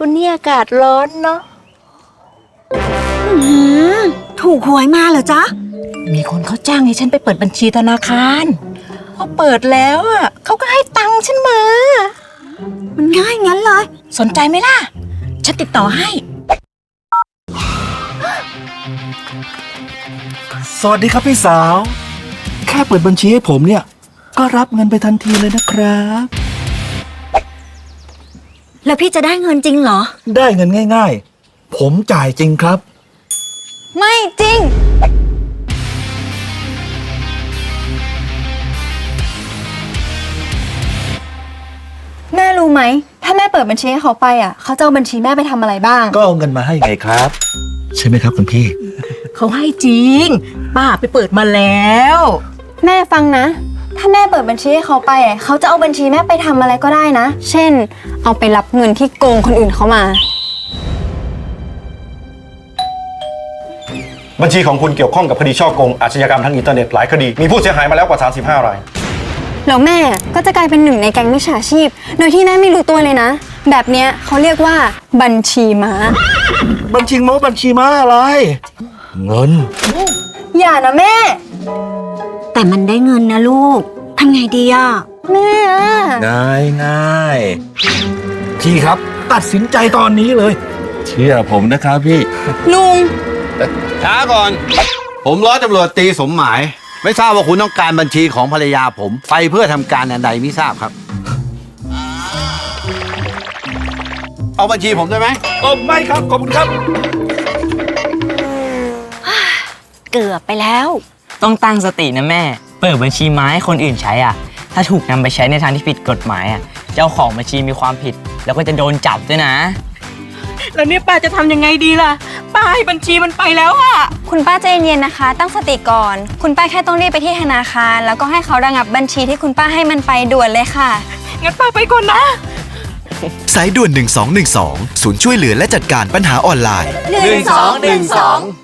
วันนี้อากาศร้อนเนาะอืมถูกหวยมาเหรอจ๊ะ มีคนเขาจ้างให้ฉันไปเปิดบัญชีธนาคารพอเปิดแล้วอะเขาก็ให้ตังค์ฉันมา มันง่ายงั้นเลย สนใจไหมล่ะ ฉันติดต่อให้ สวัสดีครับพี่สาว แค่เปิดบัญชีให้ผมเนี่ย ก็รับเงินไปทันทีเลยนะครับ แล้วพี่จะได้เงินจริงเหรอ ได้เงินง่าย ๆ ผมจ่ายจริงครับ ไม่จริง แม่รู้ไหม ถ้าแม่เปิดบัญชีให้เขาไปอะ เขาจะเอาบัญชีแม่ไปทำอะไรบ้าง ก็เอาเงินมาให้ไงครับ ใช่ไหมครับคุณพี่ เขาให้จริง ป้าไปเปิดมาแล้ว แม่ฟังนะ ถ้าแม่เปิดบัญชีให้เขาไปอะเขาจะเอาบัญชีแม่ไปทำอะไรก็ได้นะ เช่น เอาไปรับเงินที่โกงคนอื่นเขามา บัญชีของคุณเกี่ยวข้องกับคดีช่อโกงอาชญากรรมทางอินเทอร์เน็ตหลายคดี มีผู้เสียหายมาแล้วกว่า 35 ราย แล้วแม่ก็จะกลายเป็นหนึ่งในแก๊งมิจฉาชีพ โดยที่แม่ไม่รู้ตัวเลยนะ แบบเนี้ยเขาเรียกว่าบัญชีม้า บัญชีโมบัญชีม้าอะไร เงิน อย่านะแม่ แต่มันได้เงินนะลูก ทำไงดีอะแม่อะง่ายง่ายพี่ครับ ตัดสินใจตอนนี้เลย เชื่อผมนะครับพี่ ลุง ช้าก่อน ผมร้อยตำรวจตีสมหมาย ไม่ทราบว่าคุณต้องการบัญชีของภรรยาผม ไปเพื่อทำการอันใดไม่ทราบครับ เอาบัญชีผมได้ไหมเออไม่ครับ ขอบคุณครับ เกือบไปแล้ว ต้องตั้งสตินะแม่ เปิดบัญชีม้ให้คนอื่นใช้อะ ถ้าถูกนำไปใช้ในทางที่ผิดกฎหมายอะ เจ้าของบัญชีมีความผิด แล้วก็จะโดนจับด้วยนะ แล้วเนี่ยป้าจะทำยังไงดีล่ะ ป้าให้บัญชีมันไปแล้วอะ คุณป้าใจเย็นๆนะคะ ตั้งสติก่อน คุณป้าแค่ต้องรีบไปที่ธนาคาร แล้วก็ให้เขาระงับบัญชีที่คุณป้าให้มันไปด่วนเลยค่ะ งั้นป้าไปก่อนนะ สายด่วน 1212 ศูนย์ช่วยเหลือและจัดการปัญหาออนไลน์ 1212